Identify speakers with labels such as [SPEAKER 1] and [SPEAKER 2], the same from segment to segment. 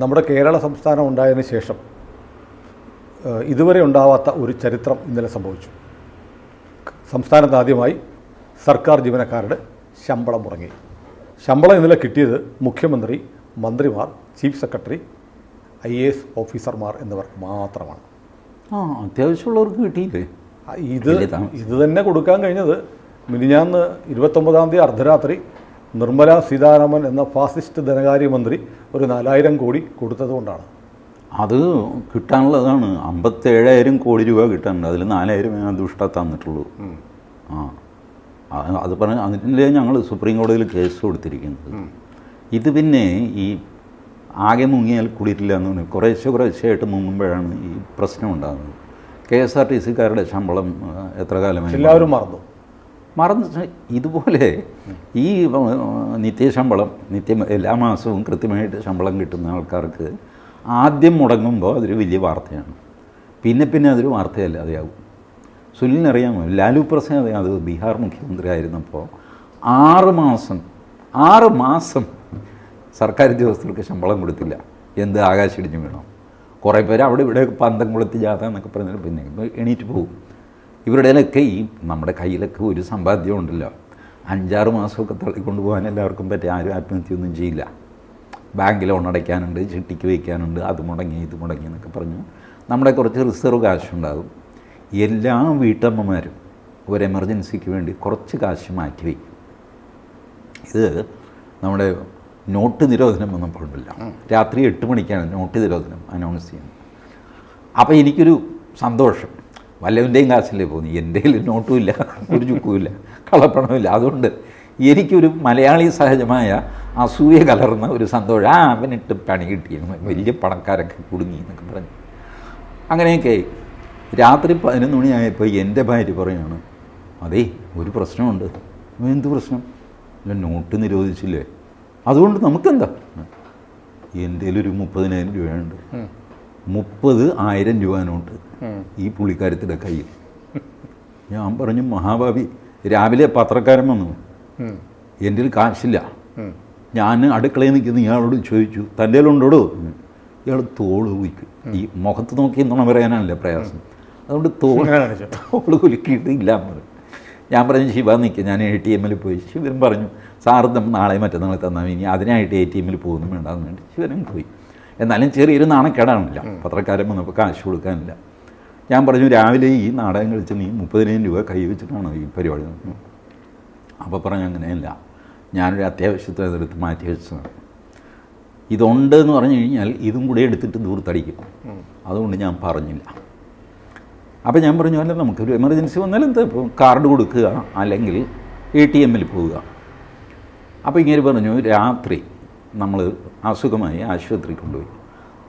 [SPEAKER 1] നമ്മുടെ കേരള സംസ്ഥാനം ഉണ്ടായതിനു ശേഷം ഇതുവരെ ഉണ്ടാവാത്ത ഒരു ചരിത്രം ഇന്നലെ സംഭവിച്ചു. സംസ്ഥാനത്ത് ആദ്യമായി സർക്കാർ ജീവനക്കാരുടെ ശമ്പളം മുടങ്ങി. ശമ്പളം ഇന്നലെ കിട്ടിയത് മുഖ്യമന്ത്രി മന്ത്രിമാർ chief secretary I A S ഓഫീസർമാർ എന്നിവർ മാത്രമാണ്.
[SPEAKER 2] ആ അത്യാവശ്യമുള്ളവർക്ക് കിട്ടിയില്ലേ?
[SPEAKER 1] ഇത് ഇത് തന്നെ കൊടുക്കാൻ കഴിഞ്ഞത് മിനിഞ്ഞാന്ന് ഇരുപത്തൊമ്പതാം തീയതി അർദ്ധരാത്രി നിർമ്മല സീതാരാമൻ എന്ന ഫാസിസ്റ്റ് ധനകാര്യമന്ത്രി ഒരു നാലായിരം കോടി കൊടുത്തതുകൊണ്ടാണ്
[SPEAKER 2] അത് കിട്ടാനുള്ളതാണ്. അമ്പത്തേഴായിരം കോടി രൂപ കിട്ടാനുണ്ട്. അതിൽ നാലായിരം ദുഷ്ട തന്നിട്ടുള്ളൂ. ആ. അത് പറഞ്ഞ അതിന്റെ ഞങ്ങൾ സുപ്രീം കോടതിയിൽ കേസ് കൊടുത്തിരിക്കുന്നത്. ഇത് പിന്നെ ഈ ആകെ മുങ്ങിയാൽ കുളിരില്ല എന്ന് പറഞ്ഞു കുറേശ്ശെ കുറേശ്ശെയായിട്ട് മുങ്ങുമ്പോഴാണ് ഈ പ്രശ്നം ഉണ്ടാകുന്നത്. കെ എസ് ആർ ടി സിക്കാരുടെ ശമ്പളം എത്ര കാലമായി?
[SPEAKER 1] എല്ലാവരും മറന്നു.
[SPEAKER 2] മറന്നു ഇതുപോലെ ഈ നിത്യശമ്പളം നിത്യം എല്ലാ മാസവും കൃത്യമായിട്ട് ശമ്പളം കിട്ടുന്ന ആൾക്കാർക്ക് ആദ്യം മുടങ്ങുമ്പോൾ അതൊരു വലിയ വാർത്തയാണ്. പിന്നെ പിന്നെ അതൊരു വാർത്തയല്ലാതെയാകും സുനിലിനറിയാമോ ലാലു പ്രസാദ് യാദവ് ബീഹാർ മുഖ്യമന്ത്രി ആയിരുന്നപ്പോൾ ആറ് മാസം ആറ് മാസം സർക്കാർ ഉദ്യോഗസ്ഥർക്ക് ശമ്പളം കൊടുത്തില്ല. എന്ത് ആകാശിടിഞ്ഞു വീണോ? കുറേ പേര് അവിടെ ഇവിടെ പന്തം കൊളുത്തി ജാഥ എന്നൊക്കെ പറഞ്ഞാൽ പിന്നെ എണീറ്റ് പോകും. ഇവരുടെയൊക്കെ ഈ നമ്മുടെ കയ്യിലൊക്കെ ഒരു സമ്പാദ്യം ഉണ്ടല്ലോ. അഞ്ചാറ് മാസമൊക്കെ തള്ളിക്കൊണ്ട് പോകാൻ എല്ലാവർക്കും പറ്റി ആരും ആത്മഹത്യയൊന്നും ചെയ്യില്ല. ബാങ്ക് ലോൺ അടയ്ക്കാനുണ്ട് ചിട്ടിക്ക് വയ്ക്കാനുണ്ട് അത് മുടങ്ങി ഇത് മുടങ്ങി എന്നൊക്കെ പറഞ്ഞു. നമ്മുടെ കുറച്ച് റിസർവ് കാശുണ്ടാകും. എല്ലാ വീട്ടമ്മമാരും ഒരു എമർജൻസിക്ക് വേണ്ടി കുറച്ച് കാശ് മാറ്റി വയ്ക്കും. ഇത് നമ്മുടെ നോട്ട് നിരോധനം വന്നപ്പോഴുണ്ടല്ല. രാത്രി എട്ട് മണിക്കാണ് നോട്ട് നിരോധനം അനൗൺസ് ചെയ്യുന്നത്. അപ്പോൾ എനിക്കൊരു സന്തോഷം. വല്ലവന്റെയും കാശല്ലേ പോകുന്നു എന്റെ കയ്യിൽ നോട്ടും ഇല്ല ഒരു ചുക്കുമില്ല കളപ്പണമില്ല അതുകൊണ്ട് എനിക്കൊരു മലയാളി സഹജമായ അസൂയ കലർന്ന ഒരു സന്തോഷം. ആ അവനിട്ട് പണി കിട്ടിയെന്ന് വലിയ പണക്കാരൊക്കെ കുടുങ്ങി എന്നൊക്കെ പറഞ്ഞു. അങ്ങനെയൊക്കെ. രാത്രി പതിനൊന്ന് മണിയായപ്പോൾ എന്റെ ഭാര്യ പറയാണ് അതേ ഒരു പ്രശ്നമുണ്ട്. എന്ത് പ്രശ്നം? നോട്ട് നിരോധിച്ചില്ലേ. അതുകൊണ്ട് നമുക്കെന്താ? എന്റെ ഒരു മുപ്പതിനായിരം രൂപയുണ്ട്. മുപ്പത് ആയിരം രൂപ നോട്ട് ഈ പുള്ളിക്കാരത്തിന്റെ കയ്യിൽ. ഞാൻ പറഞ്ഞു മഹാഭാവി രാവിലെ പത്രക്കാരൻ വന്നു. എന്റെ കാശില്ല. ഞാൻ അടുക്കളയിൽ നിൽക്കുന്ന ഇയാളോട് ചോദിച്ചു തന്റെ ഉണ്ടോടോ? ഇയാൾ തോൾ കുലിക്കും. ഈ മുഖത്ത് നോക്കി എന്നാണ് പറയാനല്ല പ്രയാസം? അതുകൊണ്ട് തോൾ. തോൾ കുലുക്കിയിട്ട് ഇല്ല എന്ന് ഞാൻ പറഞ്ഞു ശിവ നിൽക്കുക ഞാൻ എ ടി എമ്മിൽ പോയി. ശിവൻ പറഞ്ഞു സാറ് നമ്മൾ നാളെ മറ്റന്നാൾ തന്നാൽ ഇനി അതിനായിട്ട് എ ടി എമ്മിൽ പോകുന്നു. വേണ്ടാന്ന് വേണ്ടി ശിവനും പോയി. എന്നാലും ചെറിയൊരു നാണക്കേടാണില്ല പത്രക്കാരൻ വന്നപ്പോൾ കാശ് കൊടുക്കാനില്ല. ഞാൻ പറഞ്ഞു രാവിലെ ഈ നാടകം കളിച്ച് നീ മുപ്പതിനായിരം രൂപ കൈ വെച്ചിട്ടാണ് ഈ പരിപാടി അപ്പോൾ പറഞ്ഞു അങ്ങനെയല്ല. ഞാനൊരു അത്യാവശ്യത്തെ അതെടുത്ത് മാറ്റി വെച്ചതാണ്. ഇതുണ്ട് എന്ന് പറഞ്ഞു കഴിഞ്ഞാൽ ഇതും കൂടെ എടുത്തിട്ട് ദൂർത്തടിക്കും. അതുകൊണ്ട് ഞാൻ പറഞ്ഞില്ല. അപ്പോൾ ഞാൻ പറഞ്ഞു അല്ല നമുക്കൊരു എമർജൻസി വന്നാൽ എന്താ? ഇപ്പോൾ കാർഡ് കൊടുക്കുക അല്ലെങ്കിൽ എ ടി എമ്മിൽ പോവുക. അപ്പോൾ ഇങ്ങനെ പറഞ്ഞു രാത്രി നമ്മൾ അസുഖമായി ആശുപത്രി കൊണ്ടുപോയി.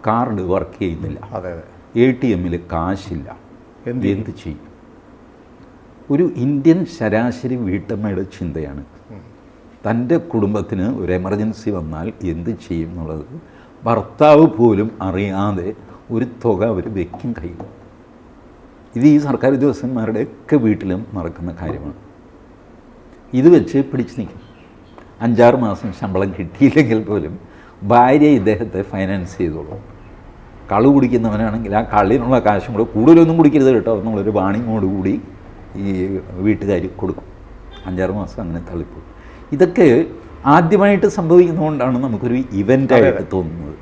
[SPEAKER 2] കാർഡ് വർക്ക് ചെയ്യുന്നില്ല.
[SPEAKER 1] അതെ
[SPEAKER 2] എ ടി എമ്മിൽ കാശില്ല.
[SPEAKER 1] എന്ത്
[SPEAKER 2] എന്ത് ചെയ്യും? ഒരു ഇന്ത്യൻ ശരാശരി വീട്ടമ്മയുടെ ചിന്തയാണ്. തന്റെ കുടുംബത്തിന് ഒരു എമർജൻസി വന്നാൽ എന്ത് ചെയ്യും എന്നുള്ളത് ഭർത്താവ് പോലും അറിയാതെ ഒരു തുക അവർ വെക്കും കയ്യിൽ. ഇത് ഈ സർക്കാർ ഉദ്യോഗസ്ഥന്മാരുടെയൊക്കെ വീട്ടിലും നടക്കുന്ന കാര്യമാണ്. ഇത് വെച്ച് പിടിച്ചു നിൽക്കും. അഞ്ചാറ് മാസം ശമ്പളം കിട്ടിയില്ലെങ്കിൽ പോലും ഭാര്യ ഇദ്ദേഹത്തെ ഫൈനാൻസ് ചെയ്തോളും. കളു കുടിക്കുന്നവനാണെങ്കിൽ ആ കള്ളിനുള്ള കാശും കൂടെ കൂടുതലൊന്നും കുടിക്കരുത് കേട്ടോ. എന്നുള്ളൊരു വാണിങ്ങോട് കൂടി ഈ വീട്ടുകാർ കൊടുക്കും. അഞ്ചാറ് മാസം അങ്ങനെ തള്ളിപ്പോകും. ഇതൊക്കെ ആദ്യമായിട്ട് സംഭവിക്കുന്നതുകൊണ്ടാണ് നമുക്കൊരു ഇവന്റായിട്ട് തോന്നുന്നത്.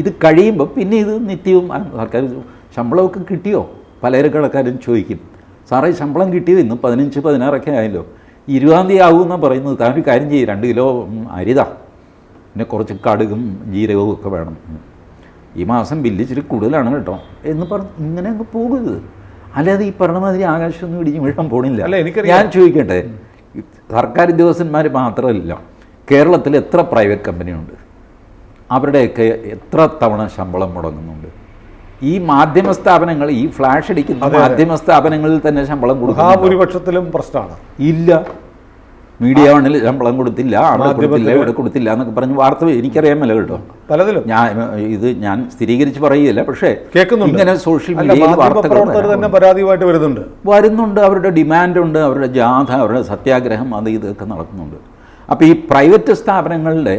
[SPEAKER 2] ഇത് കഴിയുമ്പോൾ പിന്നെ ഇത് നിത്യവും ആൾക്കാർ ശമ്പളമൊക്കെ കിട്ടിയോ? പലചരക്കടക്കാരും ചോദിക്കും. സാറേ ശമ്പളം കിട്ടിയോ? ഇന്ന് പതിനഞ്ച് പതിനാറൊക്കെ ആയല്ലോ. ഇരുപതാം തീയതി ആകുമെന്നാണ് പറയുന്നത്. താൻ ഒരു കാര്യം ചെയ്യും. രണ്ട് കിലോ അരിതാ പിന്നെ കുറച്ച് കടുകും ജീരകവും ഒക്കെ വേണം. ഈ മാസം ബില്ല് ഇച്ചിരി കൂടുതലാണ് കേട്ടോ. എന്ന് പറഞ്ഞ് ഇങ്ങനെ അങ്ങ് പോകരുത്. അല്ലാതെ ഈ പറഞ്ഞ മാതിരി ആകാശമൊന്നും ഇടിഞ്ഞ് വീഴാൻ പോണില്ല.
[SPEAKER 1] അല്ല, എനിക്ക്
[SPEAKER 2] ഞാൻ ചോദിക്കട്ടെ. സർക്കാർ ഉദ്യോഗസ്ഥന്മാർ മാത്രമല്ല കേരളത്തിൽ എത്ര പ്രൈവറ്റ് കമ്പനിയുണ്ട് അവരുടെയൊക്കെ എത്ര തവണ ശമ്പളം മുടങ്ങുന്നുണ്ട്? ഈ മാധ്യമ സ്ഥാപനങ്ങൾ ഈ ഫ്ലാഷ് അടിക്കുന്ന മാധ്യമ സ്ഥാപനങ്ങളിൽ തന്നെ ശമ്പളം കൊടുക്കുന്നു
[SPEAKER 1] ഭൂരിപക്ഷത്തിലും പ്രശ്നമാണ്.
[SPEAKER 2] ഇല്ല. മീഡിയ വണ്ണിൽ ശമ്പളം കൊടുത്തില്ല അവിടെ കൊടുത്തില്ല ഇവിടെ കൊടുത്തില്ല എന്നൊക്കെ പറഞ്ഞ് വാർത്ത എനിക്കറിയാമല്ലോ കേട്ടോ.
[SPEAKER 1] പലതിലും.
[SPEAKER 2] ഞാൻ ഇത് ഞാൻ സ്ഥിരീകരിച്ച് പറയുകയില്ല പക്ഷേ ഇങ്ങനെ സോഷ്യൽ മീഡിയയിൽ വാർത്തകൾ
[SPEAKER 1] തന്നെ പരാതിയുമായിട്ട് വരുന്നുണ്ട്.
[SPEAKER 2] വരുന്നുണ്ട് അവരുടെ ഡിമാൻഡ് ഉണ്ട് അവരുടെ ജാഥ അവരുടെ സത്യാഗ്രഹം അത് ഇതൊക്കെ നടക്കുന്നുണ്ട്. അപ്പോൾ ഈ പ്രൈവറ്റ് സ്ഥാപനങ്ങളുടെ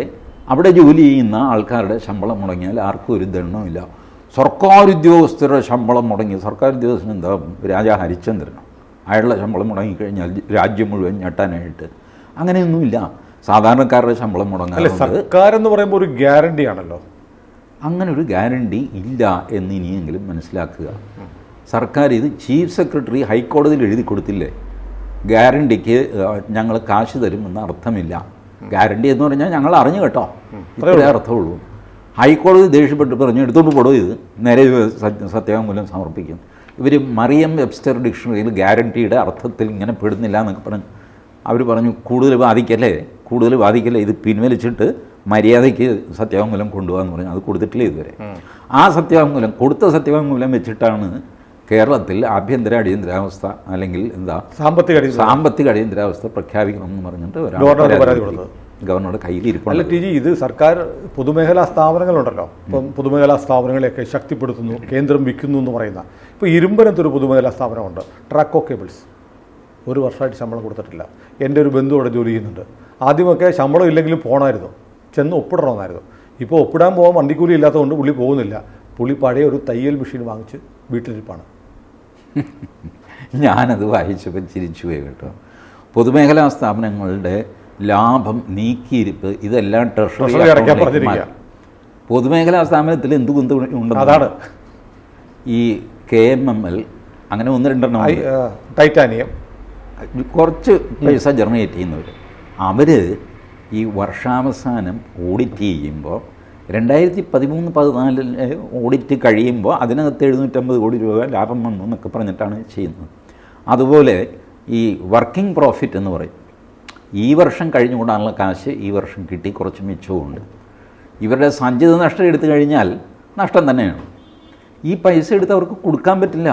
[SPEAKER 2] അവിടെ ജോലി ചെയ്യുന്ന ആൾക്കാരുടെ ശമ്പളം മുടങ്ങിയാൽ ആർക്കും ഒരു ദണ്ണമില്ല സർക്കാർ ഉദ്യോഗസ്ഥരുടെ ശമ്പളം മുടങ്ങി. സർക്കാർ ഉദ്യോഗസ്ഥന് എന്താ രാജാ ഹരിചന്ദ്രനോ അയാളുടെ ശമ്പളം മുടങ്ങിക്കഴിഞ്ഞാൽ രാജ്യം മുഴുവൻ ഞെട്ടാനായിട്ട് അങ്ങനെയൊന്നുമില്ല. സാധാരണക്കാരുടെ ശമ്പളം
[SPEAKER 1] മുടങ്ങാൻ
[SPEAKER 2] സർക്കാരെന്ന്
[SPEAKER 1] സർക്കാർ എന്ന് പറയുമ്പോൾ ഒരു ഗ്യാരണ്ടി ആണല്ലോ
[SPEAKER 2] അങ്ങനെ ഒരു ഗ്യാരണ്ടി ഇല്ല എന്ന് ഇനിയെങ്കിലും മനസ്സിലാക്കുക. സർക്കാർ ഇത് ചീഫ് സെക്രട്ടറി ഹൈക്കോടതിയിൽ എഴുതി കൊടുത്തില്ലേ? ഗ്യാരണ്ടിക്ക് ഞങ്ങൾ കാശ് തരുമെന്ന് അർത്ഥമില്ല. ഗ്യാരണ്ടി എന്ന് പറഞ്ഞാൽ ഞങ്ങൾ അറിഞ്ഞു കേട്ടോ. ഇത്രയേ അർത്ഥമുള്ളൂ. ഹൈക്കോടതി ദേഷ്യപ്പെട്ട് പറഞ്ഞു എടുത്തോണ്ട് പോടോ ഇത്. നേരെ സത്യ- സത്യവാങ്മൂലം സമർപ്പിക്കും. ഇവർ മറിയം വെബ്സ്റ്റർ ഡിക്ഷണറിയിൽ ഗ്യാരണ്ടിയുടെ അർത്ഥത്തിൽ ഇങ്ങനെ പെടുന്നില്ല എന്നൊക്കെ പറഞ്ഞു അവർ പറഞ്ഞു കൂടുതൽ ബാധിക്കല്ലേ? കൂടുതൽ ബാധിക്കല്ലേ? ഇത് പിൻവലിച്ചിട്ട് മര്യാദയ്ക്ക് സത്യവാങ്മൂലം കൊണ്ടുപോകാന്ന് പറഞ്ഞു. അത് കൊടുത്തിട്ടില്ല ഇതുവരെ. ആ സത്യവാങ്മൂലം കൊടുത്ത സത്യവാങ്മൂലം വെച്ചിട്ടാണ് കേരളത്തിൽ ആഭ്യന്തര അടിയന്തരാവസ്ഥ അല്ലെങ്കിൽ എന്താ
[SPEAKER 1] സാമ്പത്തിക
[SPEAKER 2] സാമ്പത്തിക അടിയന്തരാവസ്ഥ പ്രഖ്യാപിക്കണം എന്ന് പറഞ്ഞിട്ട് ഒരാൾ ഗവർണറുടെ കയ്യിൽ
[SPEAKER 1] അല്ല
[SPEAKER 2] ഇരിപ്പുണ്ട്
[SPEAKER 1] ടി ജി ഇത് സർക്കാർ പൊതുമേഖലാ സ്ഥാപനങ്ങളുണ്ടല്ലോ. ഇപ്പം പൊതുമേഖലാ സ്ഥാപനങ്ങളെയൊക്കെ ശക്തിപ്പെടുത്തുന്നു കേന്ദ്രം വിൽക്കുന്നു എന്ന് പറയുന്ന. ഇപ്പോൾ ഇരുമ്പനത്തൊരു പൊതുമേഖലാ സ്ഥാപനമുണ്ട് ട്രാക്കോ കേബിൾസ്. ഒരു വർഷമായിട്ട് ശമ്പളം കൊടുത്തിട്ടില്ല. എന്റെ ഒരു ബന്ധു അവിടെ ജോലി ചെയ്യുന്നുണ്ട്. ആദ്യമൊക്കെ ശമ്പളം ഇല്ലെങ്കിലും പോകണമായിരുന്നു ചെന്ന് ഒപ്പിടണമെന്നായിരുന്നു. ഇപ്പോൾ ഒപ്പിടാൻ പോകാൻ വണ്ടിക്കൂലി ഇല്ലാത്തതുകൊണ്ട് പുള്ളി പോകുന്നില്ല. പുള്ളി പഴയ ഒരു തയ്യൽ മെഷീൻ വാങ്ങിച്ച് വീട്ടിലിരിപ്പാണ്.
[SPEAKER 2] ഞാനത് വായിച്ചപ്പോൾ ചിരിച്ചു പോയി കേട്ടോ. പൊതുമേഖലാ സ്ഥാപനങ്ങളുടെ ലാഭം നീക്കിയിരിപ്പ് ഇതെല്ലാം ട്രഷറി. പൊതുമേഖലാ സ്ഥാപനത്തിൽ എന്ത് കുന്ത്
[SPEAKER 1] അതാണ്.
[SPEAKER 2] ഈ കെ എം എം എൽ അങ്ങനെ ഒന്ന് രണ്ടെണ്ണം
[SPEAKER 1] ടൈറ്റാനിയം.
[SPEAKER 2] കുറച്ച് പൈസ ജനറേറ്റ് ചെയ്യുന്നവർ അവർ ഈ വർഷാവസാനം ഓഡിറ്റ് ചെയ്യുമ്പോൾ രണ്ടായിരത്തി പതിമൂന്ന് പതിനാലിൽ ഓഡിറ്റ് കഴിയുമ്പോൾ അതിനകത്ത് എഴുന്നൂറ്റമ്പത് കോടി രൂപ ലാഭം വന്നു എന്നൊക്കെ പറഞ്ഞിട്ടാണ് ചെയ്യുന്നത്. അതുപോലെ ഈ വർക്കിംഗ് പ്രോഫിറ്റ് എന്ന് പറയും. ഈ വർഷം കഴിഞ്ഞുകൊണ്ടാണുള്ള കാശ് ഈ വർഷം കിട്ടി കുറച്ച് മിച്ചമുണ്ട് ഇവരുടെ സഞ്ചിത നഷ്ടം എടുത്തു കഴിഞ്ഞാൽ നഷ്ടം തന്നെയാണ്. ഈ പൈസ എടുത്ത് അവർക്ക് കൊടുക്കാൻ പറ്റില്ല.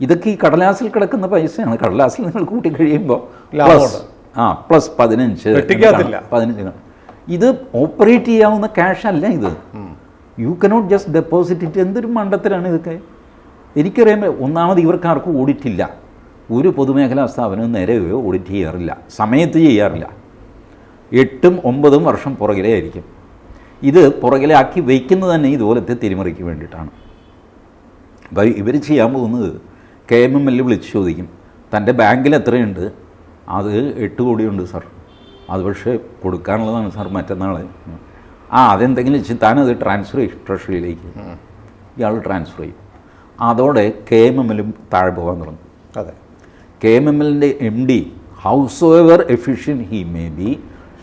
[SPEAKER 2] ഇതൊക്കെ ഈ കടലാസിൽ കിടക്കുന്ന പൈസയാണ്. കടലാസിൽ നിങ്ങൾ കൂട്ടി കഴിയുമ്പോൾ
[SPEAKER 1] പ്ലസ്
[SPEAKER 2] ആ പ്ലസ് പതിനഞ്ച്. പതിനഞ്ച്. ഇത് ഓപ്പറേറ്റ് ചെയ്യാവുന്ന ക്യാഷ് അല്ല ഇത്. You cannot just deposit it എന്തൊരു മണ്ടത്തിലാണ് ഇതൊക്കെ? എനിക്കറിയാൻ ഒന്നാമത് ഇവർക്ക് ആർക്കും ഓഡിറ്റ് ഇല്ല ഒരു പൊതുമേഖലാ സ്ഥാപനവും നേരെ ഓഡിറ്റ് ചെയ്യാറില്ല. സമയത്ത് ചെയ്യാറില്ല. എട്ടും ഒമ്പതും വർഷം പുറകിലേ ആയിരിക്കും. ഇത് പുറകിലെ ആക്കി വയ്ക്കുന്നത് തന്നെ ഇതുപോലത്തെ തിരിമറിക്ക് വേണ്ടിയിട്ടാണ്. അപ്പോൾ ഇവർ ചെയ്യാൻ പോകുന്നത് കെ എം എം എൽ വിളിച്ച് ചോദിക്കും. തന്റെ ബാങ്കിൽ എത്രയുണ്ട്? അത് എട്ട് കോടിയുണ്ട് സാർ. അത് പക്ഷേ കൊടുക്കാനുള്ളതാണ് സാർ മറ്റന്നാൾ. ആ അതെന്തെങ്കിലും വെച്ച് താനത് ട്രാൻസ്ഫർ ചെയ്യും ട്രഷറിയിലേക്ക് ഇയാൾ ട്രാൻസ്ഫർ ചെയ്യും. അതോടെ കെ എം എം എല്ലും താഴെ പോകാൻ തുടങ്ങും.
[SPEAKER 1] അതെ.
[SPEAKER 2] കെ എം എം എല്ലിന്റെ M D howsoever efficient he may be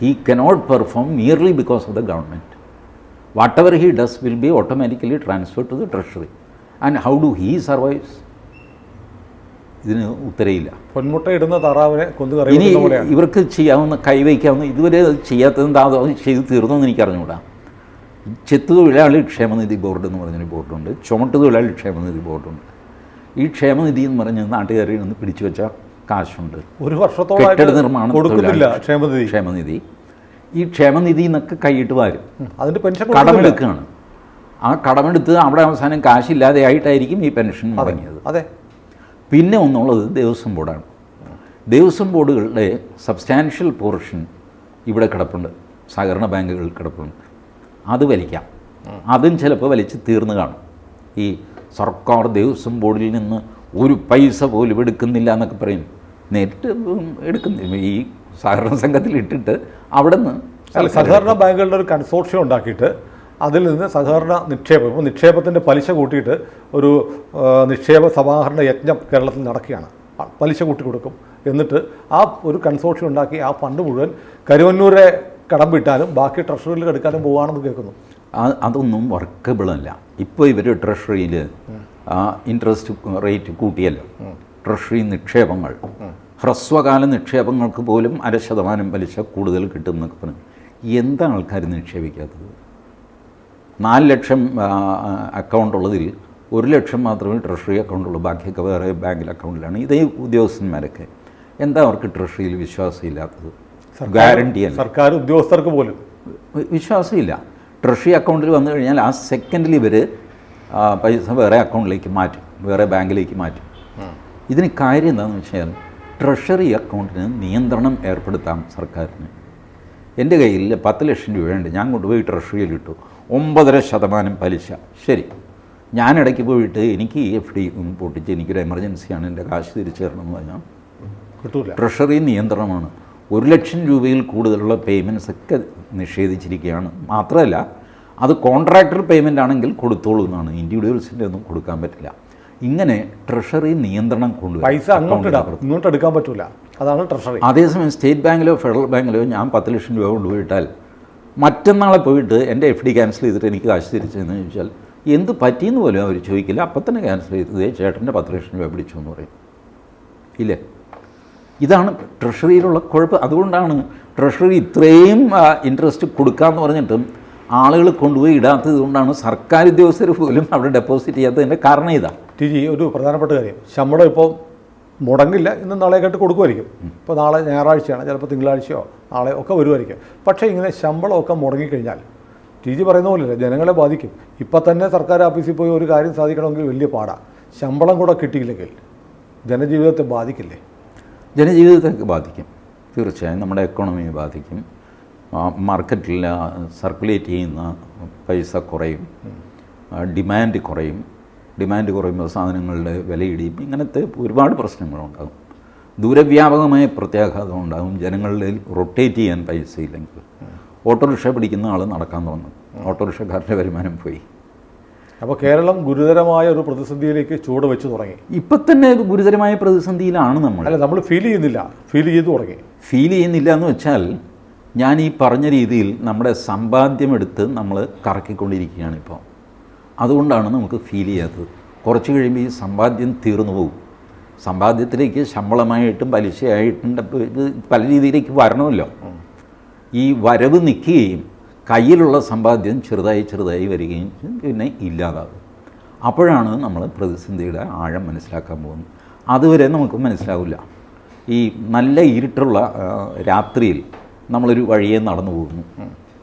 [SPEAKER 2] he cannot perform merely because of the government whatever he does will be automatically transfer to the treasury and how do he survives ഇതിന് ഉത്തരയില്ല.
[SPEAKER 1] പൊന്മുട്ട ഇടുന്ന താറാവിനെ
[SPEAKER 2] ഇനി ഇവർക്ക് ചെയ്യാവുന്ന കൈവയ്ക്കാവുന്ന ഇതുവരെ അത് ചെയ്യാത്തത് എന്താ അത് ചെയ്ത് തീർന്നെന്ന് എനിക്ക് അറിഞ്ഞുകൂടാ ചെത്തു തൊഴിലാളി ക്ഷേമനിധി ബോർഡ് എന്ന് പറഞ്ഞൊരു ബോർഡുണ്ട്. ചുമട്ട് തൊഴിലാളി ക്ഷേമനിധി ബോർഡുണ്ട്. ഈ ക്ഷേമനിധി എന്ന് പറഞ്ഞ് നാട്ടുകാരിൽ നിന്ന് പിടിച്ചു വെച്ച കാശുണ്ട്.
[SPEAKER 1] ഒരു
[SPEAKER 2] കെട്ടിട
[SPEAKER 1] വർഷത്തോളമായിട്ട്
[SPEAKER 2] നിർമ്മാണം
[SPEAKER 1] കൊടുക്കുന്നില്ല ക്ഷേമനിധി.
[SPEAKER 2] ക്ഷേമനിധി. ഈ ക്ഷേമനിധി എന്നൊക്കെ കൈയിട്ട് വരും.
[SPEAKER 1] അതിന്റെ പെൻഷൻ.
[SPEAKER 2] കടമെടുക്കുകയാണ്. ആ കടമെടുത്ത് അവിടെ അവസാനം കാശില്ലാതെ ആയിട്ടായിരിക്കും ഈ പെൻഷൻ
[SPEAKER 1] തുടങ്ങിയത്
[SPEAKER 2] മുടങ്ങിയത്.
[SPEAKER 1] അതെ.
[SPEAKER 2] പിന്നെ ഒന്നുള്ളത് ദേവസ്വം ബോർഡാണ്. ദേവസ്വം ബോർഡുകളുടെ സബ്സ്റ്റാൻഷ്യൽ പോർഷൻ ഇവിടെ കിടപ്പുണ്ട്. സഹകരണ ബാങ്കുകളിൽ കിടപ്പുണ്ട്. അത് വലിക്കാം. അതും ചിലപ്പോൾ വലിച്ച് തീർന്നു കാണും. ഈ സർക്കാർ ദേവസ്വം ബോർഡിൽ നിന്ന് ഒരു പൈസ പോലും എടുക്കുന്നില്ല എന്നൊക്കെ പറയും. നേരിട്ട് എടുക്കുന്നില്ല. ഈ സഹകരണ സംഘത്തിൽ ഇട്ടിട്ട് അവിടെ നിന്ന്
[SPEAKER 1] സഹകരണ ബാങ്കുകളുടെ ഒരു കൺസോർഷ്യം ഉണ്ടാക്കിയിട്ട് അതിൽ നിന്ന് സഹകരണ നിക്ഷേപം ഇപ്പോൾ നിക്ഷേപത്തിന്റെ പലിശ കൂട്ടിയിട്ട് ഒരു നിക്ഷേപ സമാഹരണ യജ്ഞം കേരളത്തിൽ നടക്കുകയാണ്. പലിശ കൂട്ടി കൊടുക്കും. എന്നിട്ട് ആ ഒരു കൺസോർഷ്യം ഉണ്ടാക്കി ആ ഫണ്ട് മുഴുവൻ കരുവന്നൂരെ കടം വിട്ടാലും ബാക്കി ട്രഷറിയിൽ എടുക്കാനും പോകുകയാണെന്ന് കേൾക്കുന്നു.
[SPEAKER 2] അതൊന്നും വർക്കബിൾ അല്ല. ഇപ്പോൾ ഇവർ ട്രഷറിയിൽ ഇൻട്രസ്റ്റ് റേറ്റ് കൂട്ടിയല്ലോ. ട്രഷറി നിക്ഷേപങ്ങൾ. ഹ്രസ്വകാല നിക്ഷേപങ്ങൾക്ക് പോലും അര ശതമാനം പലിശ കൂടുതൽ കിട്ടും എന്നൊക്കെ പറഞ്ഞു. എന്താ ആൾക്കാർ നിക്ഷേപിക്കാത്തത്? നാല് ലക്ഷം അക്കൗണ്ട് ഉള്ളതിൽ ഒരു ലക്ഷം മാത്രമേ ട്രഷറി അക്കൗണ്ടുള്ളൂ ബാക്കിയൊക്കെ വേറെ ബാങ്കിൽ അക്കൗണ്ടിലാണ് ഇതേ ഉദ്യോഗസ്ഥന്മാരൊക്കെ. എന്താ അവർക്ക് ട്രഷറിയിൽ വിശ്വാസമില്ലാത്തത്? ഗ്യാരണ്ടി
[SPEAKER 1] സർക്കാർ ഉദ്യോഗസ്ഥർക്ക് പോലും.
[SPEAKER 2] വിശ്വാസമില്ല. ട്രഷറി അക്കൗണ്ടിൽ വന്നു കഴിഞ്ഞാൽ ആ സെക്കൻഡിൽ ഇവർ പൈസ വേറെ അക്കൗണ്ടിലേക്ക് മാറ്റും വേറെ ബാങ്കിലേക്ക് മാറ്റും. ഇതിന് കാര്യം എന്താണെന്ന് വെച്ചാൽ ട്രഷറി അക്കൗണ്ടിന് നിയന്ത്രണം ഏർപ്പെടുത്താം സർക്കാരിന്. എന്റെ കയ്യിൽ പത്ത് ലക്ഷം രൂപയുണ്ട് ഞാൻ കൊണ്ടുപോയി ട്രഷറിയിൽ ഇട്ടു. ഒമ്പതര ശതമാനം പലിശ. ശരി. ഞാൻ ഇടയ്ക്ക് പോയിട്ട് എനിക്ക് ഈ എഫ് ഡി പൊട്ടിച്ച് എനിക്കൊരു എമർജൻസിയാണ് എന്റെ കാശ് തിരിച്ചു തരണം എന്ന് പറഞ്ഞാൽ ട്രഷറി നിയന്ത്രണമാണ്. ഒരു ലക്ഷം രൂപയിൽ കൂടുതലുള്ള പേയ്മെന്റ്സ് ഒക്കെ നിഷേധിച്ചിരിക്കുകയാണ്. മാത്രമല്ല അത് കോൺട്രാക്ടർ പേയ്മെന്റ് ആണെങ്കിൽ കൊടുത്തോളൂ എന്നാണ്. ഇൻഡിവിജ്വൽസിന്റെ ഒന്നും കൊടുക്കാൻ പറ്റില്ല. ഇങ്ങനെ ട്രഷറി നിയന്ത്രണം കൊണ്ടുവരും.
[SPEAKER 1] പൈസ അങ്ങോട്ട് എടുക്കാൻ പറ്റൂല. അതാണ് ട്രഷറി
[SPEAKER 2] അതേസമയം സ്റ്റേറ്റ് ബാങ്കിലോ ഫെഡറൽ ബാങ്കിലോ ഞാൻ പത്ത് ലക്ഷം രൂപ കൊണ്ടുപോയിട്ടാൽ മറ്റന്നാളെ പോയിട്ട് എന്റെ എഫ് ഡി ക്യാൻസൽ ചെയ്തിട്ട് എനിക്ക് കാശ് തിരിച്ചെന്ന് ചോദിച്ചാൽ എന്ത് പറ്റിയെന്ന് പോലും അവർ ചോദിക്കില്ല. അപ്പം തന്നെ ക്യാൻസൽ ചെയ്തത്. "ദേ ചേട്ടന്റെ പത്ത് ലക്ഷം രൂപ പിടിച്ചു എന്ന് പറയും. ഇല്ലേ? ഇതാണ് ട്രഷറിയിലുള്ള കുഴപ്പം. അതുകൊണ്ടാണ് ട്രഷറി ഇത്രയും ഇൻട്രസ്റ്റ് കൊടുക്കാമെന്ന് പറഞ്ഞിട്ടും ആളുകൾ കൊണ്ടുപോയി ഇടാത്തത് കൊണ്ടാണ് സർക്കാർ ഉദ്യോഗസ്ഥർ പോലും അവിടെ ഡെപ്പോസിറ്റ് ചെയ്യാത്തതിന്റെ കാരണം ഇതാണ്
[SPEAKER 1] ടി ജി ഒരു പ്രധാനപ്പെട്ട കാര്യം. ശമ്പളം ഇപ്പോൾ മുടങ്ങില്ല ഇന്ന് നാളെ കേട്ട് കൊടുക്കുമായിരിക്കും. ഇപ്പോൾ നാളെ ഞായറാഴ്ചയാണ് ചിലപ്പോൾ തിങ്കളാഴ്ചയോ നാളെ ഒക്കെ വരുമായിരിക്കും. പക്ഷേ ഇങ്ങനെ ശമ്പളമൊക്കെ മുടങ്ങിക്കഴിഞ്ഞാൽ ടി ജി പറയുന്ന പോലെ ജനങ്ങളെ ബാധിക്കും. ഇപ്പം തന്നെ സർക്കാർ ഓഫീസിൽ പോയി ഒരു കാര്യം സാധിക്കണമെങ്കിൽ വലിയ പാടാണ് ശമ്പളം കൂടെ കിട്ടിയില്ലെങ്കിൽ ജനജീവിതത്തെ ബാധിക്കില്ലേ?
[SPEAKER 2] ജനജീവിതത്തെ ബാധിക്കും. തീർച്ചയായും നമ്മുടെ എക്കോണമിയെ ബാധിക്കും. മാർക്കറ്റിൽ സർക്കുലേറ്റ് ചെയ്യുന്ന പൈസ കുറയും. ഡിമാൻഡ് കുറയും. ഡിമാൻഡ് കുറയുമ്പോൾ സാധനങ്ങളുടെ വില ഇടിയും ഇങ്ങനത്തെ ഒരുപാട് പ്രശ്നങ്ങളുണ്ടാകും ദൂരവ്യാപകമായ പ്രത്യാഘാതം ഉണ്ടാകും. ജനങ്ങളിൽ റൊട്ടേറ്റ് ചെയ്യാൻ പൈസ ഇല്ലെങ്കിൽ ഓട്ടോറിക്ഷ പിടിക്കുന്ന ആൾ നടക്കാൻ തോന്നും ഓട്ടോറിക്ഷക്കാരുടെ വരുമാനം പോയി.
[SPEAKER 1] അപ്പോൾ കേരളം ഗുരുതരമായ ഒരു പ്രതിസന്ധിയിലേക്ക് ചൂട് വെച്ച് തുടങ്ങി.
[SPEAKER 2] ഇപ്പം തന്നെ ഗുരുതരമായ പ്രതിസന്ധിയിലാണ് നമ്മൾ
[SPEAKER 1] അല്ല നമ്മൾ ഫീൽ ചെയ്യുന്നില്ല. ഫീൽ ചെയ്ത് തുടങ്ങി.
[SPEAKER 2] ഫീൽ ചെയ്യുന്നില്ല എന്ന് വെച്ചാൽ ഞാൻ ഈ പറഞ്ഞ രീതിയിൽ നമ്മുടെ സമ്പാദ്യമെടുത്ത് നമ്മൾ കറക്കിക്കൊണ്ടിരിക്കുകയാണ് ഇപ്പോൾ അതുകൊണ്ടാണ് നമുക്ക് ഫീൽ ചെയ്യാത്തത്. കുറച്ച് കഴിയുമ്പോൾ ഈ സമ്പാദ്യം തീർന്നു പോകും സമ്പാദ്യത്തിലേക്ക് ശമ്പളമായിട്ടും പലിശയായിട്ടും പല രീതിയിലേക്ക് വരണമല്ലോ. ഈ വരവ് നിൽക്കുകയും കയ്യിലുള്ള സമ്പാദ്യം ചെറുതായി ചെറുതായി വരികയും പിന്നെ ഇല്ലാതാകും. അപ്പോഴാണ് നമ്മൾ പ്രതിസന്ധിയുടെ ആഴം മനസ്സിലാക്കാൻ പോകുന്നത്. അതുവരെ നമുക്ക് മനസ്സിലാവില്ല. ഈ നല്ല ഇരുട്ടുള്ള രാത്രിയിൽ നമ്മളൊരു വഴിയെ നടന്നു പോകുന്നു.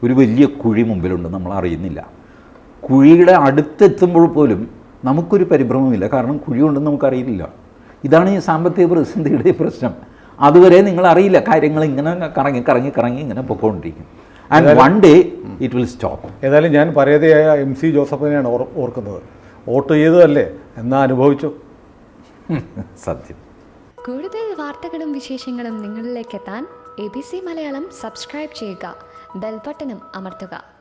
[SPEAKER 2] ഒരു വലിയ കുഴി മുമ്പിലുണ്ട് നമ്മൾ അറിയുന്നില്ല. കുഴിയുടെ അടുത്തെത്തുമ്പോൾ പോലും നമുക്കൊരു പരിഭ്രമമില്ല കാരണം കുഴി ഉണ്ടെന്ന് നമുക്കറിയില്ല ഇതാണ് ഈ സാമ്പത്തിക പ്രതിസന്ധിയുടെ പ്രശ്നം. അതുവരെ നിങ്ങൾ അറിയില്ല. കാര്യങ്ങൾ ഇങ്ങനെ കറങ്ങി കറങ്ങി കറങ്ങി ഇങ്ങനെ പൊക്കോണ്ടിരിക്കും. And one day it will stop
[SPEAKER 1] ഏതായാലും ഞാൻ പറയതയായ എം സി ജോസഫിനെയാണ് ഓർ ഓർക്കുന്നത്. വോട്ട് ചെയ്തതല്ലേ? എന്നാ അനുഭവിച്ചു.
[SPEAKER 2] സത്യം.
[SPEAKER 3] കൂടുതൽ വാർത്തകളും വിശേഷങ്ങളും നിങ്ങളിലേക്ക് എത്താൻ A B C Malayalam subscribe ചെയ്യുക. ബെൽബട്ടനും അമർത്തുക.